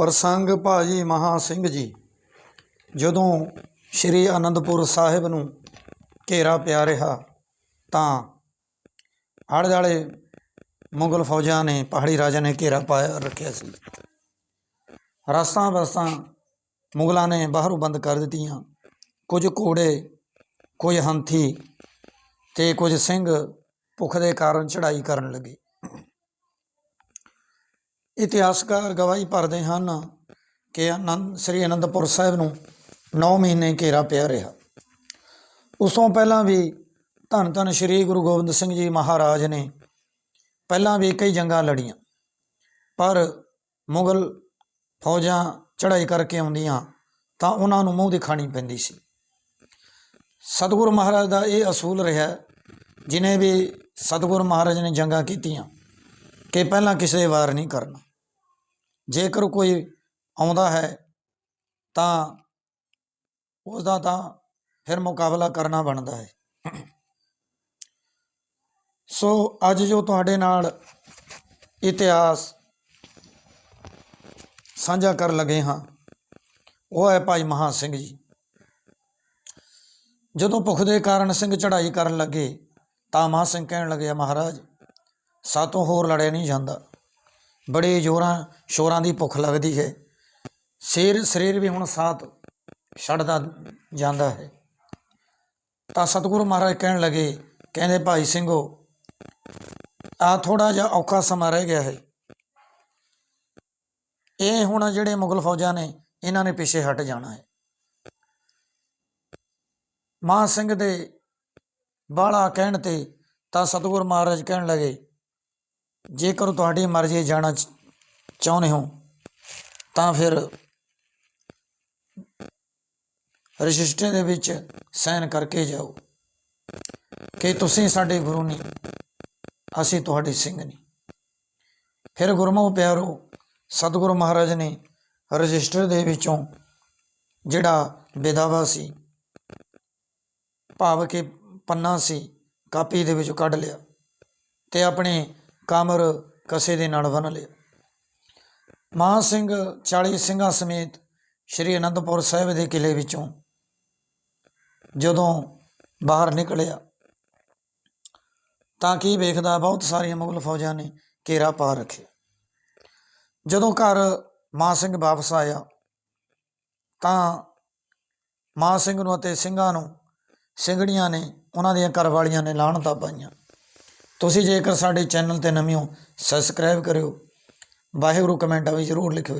ਪ੍ਰਸੰਗ ਭਾਜੀ ਮਹਾ ਸਿੰਘ ਜੀ, ਜਦੋਂ ਸ਼੍ਰੀ ਅਨੰਦਪੁਰ ਸਾਹਿਬ ਨੂੰ ਘੇਰਾ ਪਿਆ ਰਿਹਾ, ਤਾਂ ਆਲੇ ਦੁਆਲੇ ਮੁਗਲ ਫੌਜਾਂ ਨੇ, ਪਹਾੜੀ ਰਾਜਾ ਨੇ ਘੇਰਾ ਪਾਇਆ ਰੱਖਿਆ ਸੀ। ਰਸਤਾਂ ਬਸਤਾਂ ਮੁਗਲਾਂ ਨੇ ਬਾਹਰੋਂ ਬੰਦ ਕਰ ਦਿੱਤੀਆਂ। ਕੁਝ ਘੋੜੇ, ਕੁਝ ਹੰਥੀ ਤੇ ਕੁਝ ਸਿੰਘ ਭੁੱਖ ਦੇ ਕਾਰਨ ਚੜ੍ਹਾਈ ਕਰਨ ਲੱਗੇ। ਇਤਿਹਾਸਕਾਰ ਗਵਾਹੀ ਭਰਦੇ ਹਨ ਕਿ ਆਨੰਦ, ਸ੍ਰੀ ਅਨੰਦਪੁਰ ਸਾਹਿਬ ਨੂੰ 9 ਮਹੀਨੇ ਘੇਰਾ ਪਿਆ ਰਿਹਾ। ਉਸ ਤੋਂ ਪਹਿਲਾਂ ਵੀ ਧੰਨ ਧੰਨ ਸ੍ਰੀ ਗੁਰੂ ਗੋਬਿੰਦ ਸਿੰਘ ਜੀ ਮਹਾਰਾਜ ਨੇ ਪਹਿਲਾਂ ਵੀ ਕਈ ਜੰਗਾਂ ਲੜੀਆਂ, ਪਰ ਮੁਗਲ ਫੌਜਾਂ ਚੜ੍ਹਾਈ ਕਰਕੇ ਆਉਂਦੀਆਂ ਤਾਂ ਉਹਨਾਂ ਨੂੰ ਮੂੰਹ ਦਿਖਾਣੀ ਪੈਂਦੀ ਸੀ। ਸਤਿਗੁਰੂ ਮਹਾਰਾਜ ਦਾ ਇਹ ਅਸੂਲ ਰਿਹਾ ਜਿਨੇ ਵੀ ਸਤਿਗੁਰੂ ਮਹਾਰਾਜ ਨੇ ਜੰਗਾਂ ਕੀਤੀਆਂ ਕਿ ਪਹਿਲਾਂ ਕਿਸੇ ਵਾਰ ਨਹੀਂ ਕਰਨਾ। ਜੇਕਰ ਕੋਈ ਆਉਂਦਾ ਹੈ, ਤਾਂ ਉਸ ਦਾ ਤਾਂ ਫਿਰ ਮੁਕਾਬਲਾ ਕਰਨਾ ਬਣਦਾ ਹੈ। ਸੋ ਅੱਜ ਜੋ ਤੁਹਾਡੇ ਨਾਲ ਇਤਿਹਾਸ ਸਾਂਝਾ ਕਰਨ ਲੱਗੇ ਹਾਂ, ਉਹ ਹੈ ਭਾਈ ਮਹਾ ਸਿੰਘ ਜੀ। ਜਦੋਂ ਭੁੱਖ ਦੇ ਕਾਰਨ ਸਿੰਘ ਚੜ੍ਹਾਈ ਕਰਨ ਲੱਗੇ, ਤਾਂ ਮਹਾ ਸਿੰਘ ਕਹਿਣ ਲੱਗੇ, ਮਹਾਰਾਜ, ਸਾਤੋਂ ਹੋਰ ਲੜਿਆ ਨਹੀਂ ਜਾਂਦਾ। ਬੜੇ ਜ਼ੋਰਾਂ, ਸ਼ੋਰਾਂ ਦੀ ਭੁੱਖ ਲੱਗਦੀ ਹੈ। ਸਿਰ, ਸਰੀਰ ਵੀ ਹੁਣ ਸਾਥ ਛੱਡਦਾ ਜਾਂਦਾ ਹੈ। ਤਾਂ ਸਤਿਗੁਰੂ ਮਹਾਰਾਜ ਕਹਿਣ ਲੱਗੇ, ਕਹਿੰਦੇ, ਭਾਈ ਸਿੰਘੋ ਆ ਥੋੜਾ ਜਿਹਾ ਔਖਾ ਸਮਾਂ ਰਹਿ ਗਿਆ ਹੈ। ਇਹ ਹੁਣ ਜਿਹੜੇ ਮੁਗਲ ਫੌਜਾਂ ਨੇ, ਇਹਨਾਂ ਨੇ ਪਿੱਛੇ ਹਟ ਜਾਣਾ ਹੈ। ਮਾਨ ਸਿੰਘ ਦੇ ਬਾਲਾ ਕਹਿਣ ਤੇ ਤਾਂ ਸਤਿਗੁਰ ਮਹਾਰਾਜ ਕਹਿਣ ਲੱਗੇ ਜੇਕਰ ਤੁਹਾਡੀ ਮਰਜ਼ੀ ਜਾਣਾ ਚਾਹੁੰਦੇ ਹੋ, ਤਾਂ ਫਿਰ ਰਜਿਸਟਰ ਦੇ ਵਿੱਚ ਸਾਈਨ ਕਰਕੇ ਜਾਓ ਕਿ ਤੁਸੀਂ ਸਾਡੇ ਗੁਰੂ ਨਹੀਂ, ਅਸੀਂ ਤੁਹਾਡੇ ਸਿੰਘ ਨਹੀਂ। ਫਿਰ ਗੁਰਮੁਖ ਪਿਆਰੋ, ਸਤਿਗੁਰੂ ਮਹਾਰਾਜ ਨੇ ਰਜਿਸਟਰ ਦੇ ਵਿੱਚੋਂ ਜਿਹੜਾ ਬੇਦਾਵਾ ਸੀ, ਭਾਵ ਕਿ ਪੰਨਾ ਸੀ, ਕਾਪੀ ਦੇ ਵਿੱਚੋਂ ਕੱਢ ਲਿਆ ਤੇ ਆਪਣੇ ਕਮਰ ਕਸੇ ਦੇ ਨਾਲ ਬੰਨ ਲਿਆ। ਮਾਨ ਸਿੰਘ 40 ਸਿੰਘਾਂ ਸਮੇਤ ਸ਼੍ਰੀ ਅਨੰਦਪੁਰ ਸਾਹਿਬ ਦੇ ਕਿਲੇ ਵਿੱਚੋਂ ਜਦੋਂ ਬਾਹਰ ਨਿਕਲਿਆ, ਤਾਂ ਕੀ ਵੇਖਦਾ ਬਹੁਤ ਸਾਰੀਆਂ ਮੁਗਲ ਫੌਜਾਂ ਨੇ ਘੇਰਾ ਪਾ ਰੱਖਿਆ। ਜਦੋਂ ਘਰ ਮਾਨ ਸਿੰਘ ਵਾਪਸ ਆਇਆ, ਤਾਂ ਮਾਨ ਸਿੰਘ ਨੂੰ ਅਤੇ ਸਿੰਘਾਂ ਨੂੰ ਸਿੰਘਣੀਆਂ ਨੇ, ਉਹਨਾਂ ਦੀਆਂ ਘਰਵਾਲੀਆਂ ਨੇ ਲਾਹਣਤਾਂ ਪਾਈਆਂ। ਤੁਸੀਂ ਜੇਕਰ ਸਾਡੇ ਚੈਨਲ ਤੇ ਨਵੇਂ ਹੋ ਸਬਸਕ੍ਰਾਈਬ ਕਰਿਓ। ਵਾਹਿਗੁਰੂ ਕਮੈਂਟਾਂ ਵਿੱਚ ਜ਼ਰੂਰ ਲਿਖਿਓ